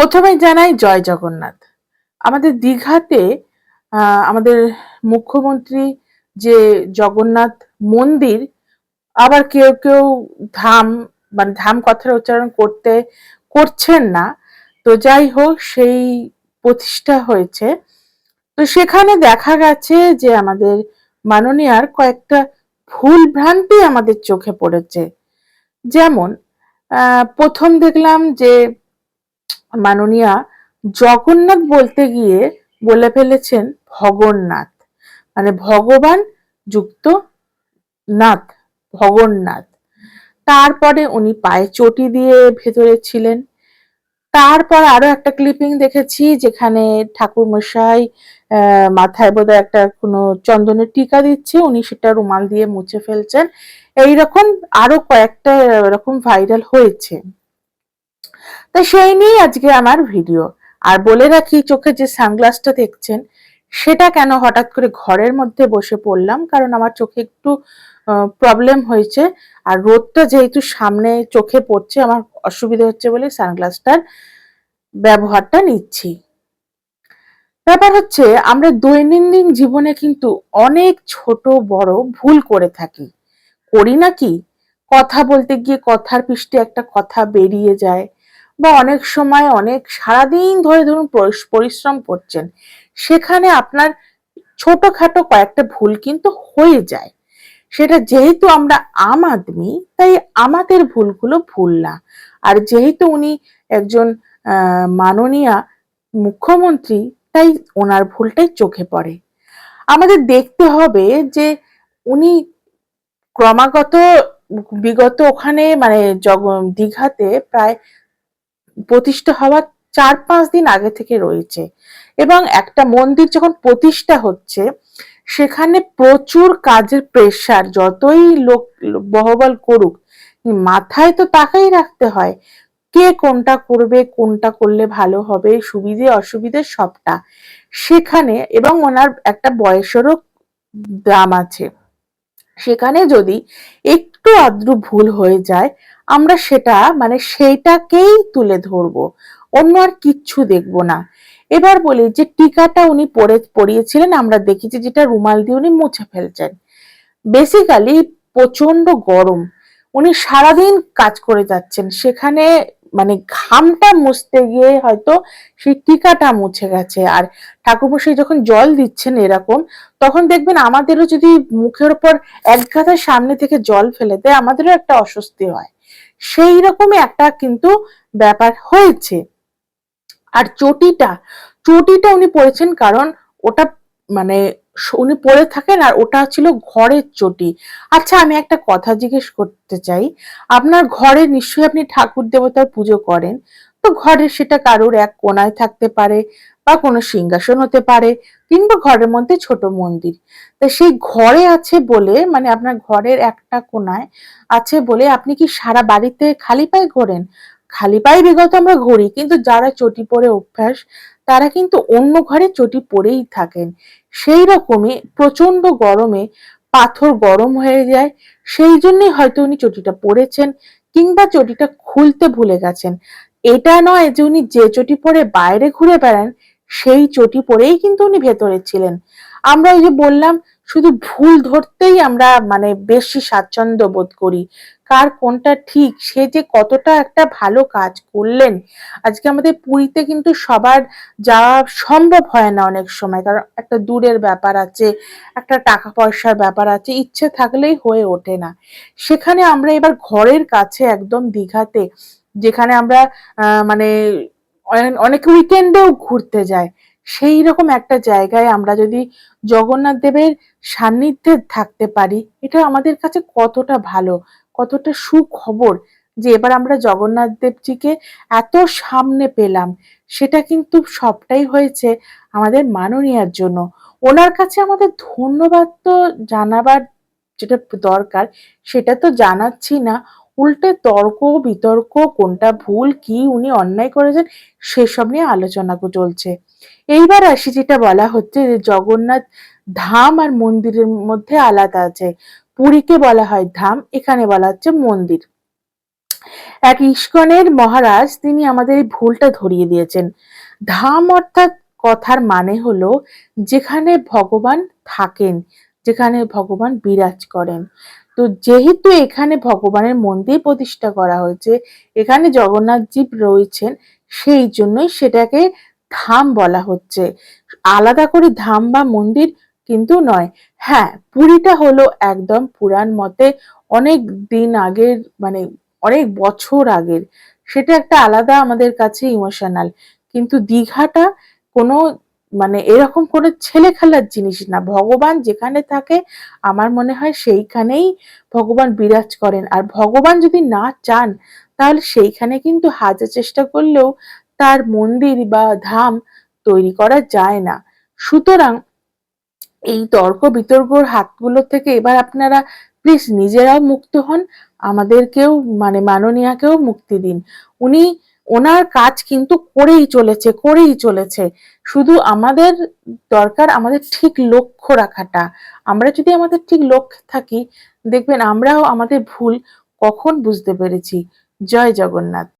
প্রথমে জানাই জয় জগন্নাথ। আমাদের দীঘাতে আমাদের মুখ্যমন্ত্রী যে জগন্নাথ মন্দির, আবার কেউ কেউ ধাম মানে ধাম কথার উচ্চারণ করতে, করছেন না। তো যাই হোক, সেই প্রতিষ্ঠা হয়েছে। তো সেখানে দেখা গেছে যে আমাদের মাননীয়ার কয়েকটা ভুল ভ্রান্তি আমাদের চোখে পড়েছে। যেমন প্রথম দেখলাম যে মাননীয়া জগন্নাথ বলতে গিয়ে বলে ফেলেছেন ভগন্নাথ। মানে ভগবান যুক্ত নাথ, ভগন্নাথ। তারপরে উনি পায়ে চটি দিয়ে ভেতরে ছিলেন। তারপর আরও একটা ক্লিপিং দেখেছি যেখানে ঠাকুর মশাই মাথায় বোধহয় একটা কোনো চন্দনের টিকা দিচ্ছে, উনি সেটা রুমাল দিয়ে মুছে ফেলছেন। এইরকম আরও কয়েকটা এরকম ভাইরাল হয়েছে। তো সেই নিয়েই আজকে আমার ভিডিও। আর বলে রাখি, চোখে যে সানগ্লাসটা দেখছেন, সেটা কেন হঠাৎ করে ঘরের মধ্যে বসে পড়লাম? কারণ আমার চোখে একটু প্রবলেম হয়েছে। আর রোদটা যেহেতু সামনে চোখে পড়ছে, আমার অসুবিধা হচ্ছে বলে সানগ্লাসটার ব্যবহারটা নিচ্ছি। ব্যাপার হচ্ছে, আমরা দৈনন্দিন জীবনে কিন্তু অনেক ছোট, বড় ভুল করে থাকি। করি নাকি কথা বলতে গিয়ে কথার পৃষ্ঠে একটা কথা বেরিয়ে যায়। বা অনেক সময় অনেক সারাদিন ধরে ধরুন পরিশ্রম করছেন, সেখানে আপনার ছোটখাটো কয়েকটা ভুল কিন্তু হয়ে যায়। সেটা যেহেতু আমরা আম আদমি, তাই আমাদের ভুলগুলো ভুল না। আর যেহেতু উনি একজন মাননীয়া মুখ্যমন্ত্রী, তাই ওনার ভুলটাই চোখে পড়ে। আমাদের দেখতে হবে যে উনি ক্রমাগত, বিগত ওখানে মানে জগ, দীঘাতে প্রায় প্রতিষ্ঠা হওয়ার চার পাঁচ দিন আগে থেকে রয়েছে। এবং একটা মন্দির যখন প্রতিষ্ঠা হচ্ছে, সেখানে প্রচুর কাজের প্রেশার যতই লোক বহবল করুক, মাথায় তো তাকাই রাখতে হয়। কে কোনটা করবে, কোনটা করলে ভালো হবে, সুবিধে, অসুবিধে সবটা। সেখানে এবং ওনার একটা বয়সেরও দাম আছে। সেখানে যদি একটু আদ্রু ভুল হয়ে যায় আমরা সেটা মানে সেইটাকেই তুলে ধরবো। অন্য আর কিচ্ছু দেখব না। এবার বলি যে টিকাটা উনি পরে, পরিয়েছিলেন, আমরা দেখেছি যেটা রুমাল দিয়ে উনি মুছে ফেলছেন। বেসিক্যালি প্রচণ্ড গরম। উনি সারাদিন কাজ করে যাচ্ছেন। সেখানে মানে ঘামটা মুছতে গিয়ে হয়তো সেই টিকাটা মুছে গেছে। আর ঠাকুরমশাই যখন জল দিচ্ছেন এরকম, তখন দেখবেন আমাদেরও যদি মুখের উপর এক গাথার সামনে থেকে জল ফেলে দেয়, আমাদেরও একটা অস্বস্তি হয়। সেই রকমই একটা কিন্তু ব্যাপার হয়েছে। আর চটিটা চটিটা উনি পরেছেন কারণ ওটা মানে উনি পরে থাকেন আর ওটা ছিল ঘরের চটি। আচ্ছা আমি একটা কথা জিজ্ঞেস করতে চাই। আপনার ঘরে নিশ্চয়ই আপনি ঠাকুর দেবতার পুজো করেন। তো ঘরে সেটা কারোর এক কোনায় থাকতে পারে বা কোনো সিংহাসন হতে পারে কিংবা ঘরের মধ্যে ছোট মন্দির। তা সেই ঘরে আছে বলে মানে আপনার ঘরের একটা কোনায় আছে বলে আপনি কি সারা বাড়িতে খালি পায়ে ঘোরেন? খালি পায়ে বিগত আমরা ঘুরি, কিন্তু যারা চটি পরে অভ্যাস, তারা কিন্তু অন্য ঘরে চটি পরেই থাকেন। সেই রকমই প্রচণ্ড গরমে পাথর গরম হয়ে যায়, সেই জন্যই হয়তো উনি চটিটা পরেছেন কিংবা চটিটা খুলতে ভুলে গেছেন। এটা নয় যে উনি যে চটি পরে বাইরে ঘুরে বেড়ান সেই চটি পরেই কিন্তু উনি ভেতরে ছিলেন। আমরা ওই যে বললাম, শুধু ভুল ধরতেই আমরা মানে বেশি স্বাচ্ছন্দ্য বোধ করি। কার কোনটা ঠিক, সে যে কতটা একটা ভালো কাজ করলেন। আজকে আমাদের পুরীতে কিন্তু সবার যাওয়া সম্ভব হয় না অনেক সময়। কারণ একটা দূরের ব্যাপার আছে, একটা টাকা পয়সার ব্যাপার আছে, ইচ্ছে থাকলেই হয়ে ওঠে না। সেখানে আমরা এবার ঘরের কাছে একদম দীঘাতে, যেখানে আমরা মানে অনেক উইকেন্ডেও ঘুরতে যায়। সেই রকম একটা জায়গায় আমরা যদি জগন্নাথ দেবের সান্নিধ্যে থাকতে পারি, এটা আমাদের কাছে কতটা ভালো, কতটা সুখবর যে এবার আমরা জগন্নাথ দেবজিকে এত সামনে পেলাম। সেটা কিন্তু সবটাই হয়েছে আমাদের মাননীয়ার জন্য। ওনার কাছে আমাদের ধন্যবাদ তো জানাবার যেটা দরকার, সেটা তো জানাচ্ছি না। উল্টে তর্ক, বিতর্ক, কোনটা ভুল, কি উনি অন্যায় করেছেন, সেসব নিয়ে আলোচনা চলছে। এইবার আসি যেটা বলা হচ্ছে যে জগন্নাথ ধাম আর মন্দিরের মধ্যে আলাদা আছে। পুরীকে বলা হয় ধাম, এখানে বলা হচ্ছে মন্দির। এক ইস্কনের মহারাজ তিনি আমাদের এই ভুলটা ধরিয়ে দিয়েছেন। ধাম অর্থাৎ কথার মানে হলো যেখানে ভগবান থাকেন, যেখানে ভগবান বিরাজ করেন। তো যেহেতু এখানে ভগবানের মন্দির প্রতিষ্ঠা করা হয়েছে, এখানে জগন্নাথজীব রয়েছেন, সেই জন্যই সেটাকে ধাম বলা হচ্ছে। আলাদা করে ধাম বা মন্দির কিন্তু নয়। হ্যাঁ পুরীটা হলো একদম পুরাণ মতে অনেক দিন আগের মানে অনেক বছর আগের। সেটা একটা আলাদা আমাদের কাছে ইমোশনাল। কিন্তু দীঘাটা কোনো মানে এরকম কোনো ছেলে খেলার জিনিস না। ভগবান যেখানে থাকে, আমার মনে হয় সেইখানেই ভগবান বিরাজ করেন। আর ভগবান যদি না চান, তাহলে সেইখানে কিন্তু হাজার চেষ্টা করলেও তার মন্দির বা ধাম তৈরি করা যায় না। সুতরাং এই তর্ক বিতর্কর হাতগুলো থেকে এবার আপনারা প্লিজ নিজেরাও মুক্ত হন, আমাদেরকেও মানে মাননীয়াকেও মুক্তি দিন। উনি ওনার কাজ কিন্তু করেই চলেছে করেই চলেছে। শুধু আমাদের দরকার আমাদের ঠিক লক্ষ্য রাখাটা। আমরা যদি আমাদের ঠিক লক্ষ্য থাকি, দেখবেন আমরাও আমাদের ভুল কখন বুঝতে পেরেছি। জয় জগন্নাথ।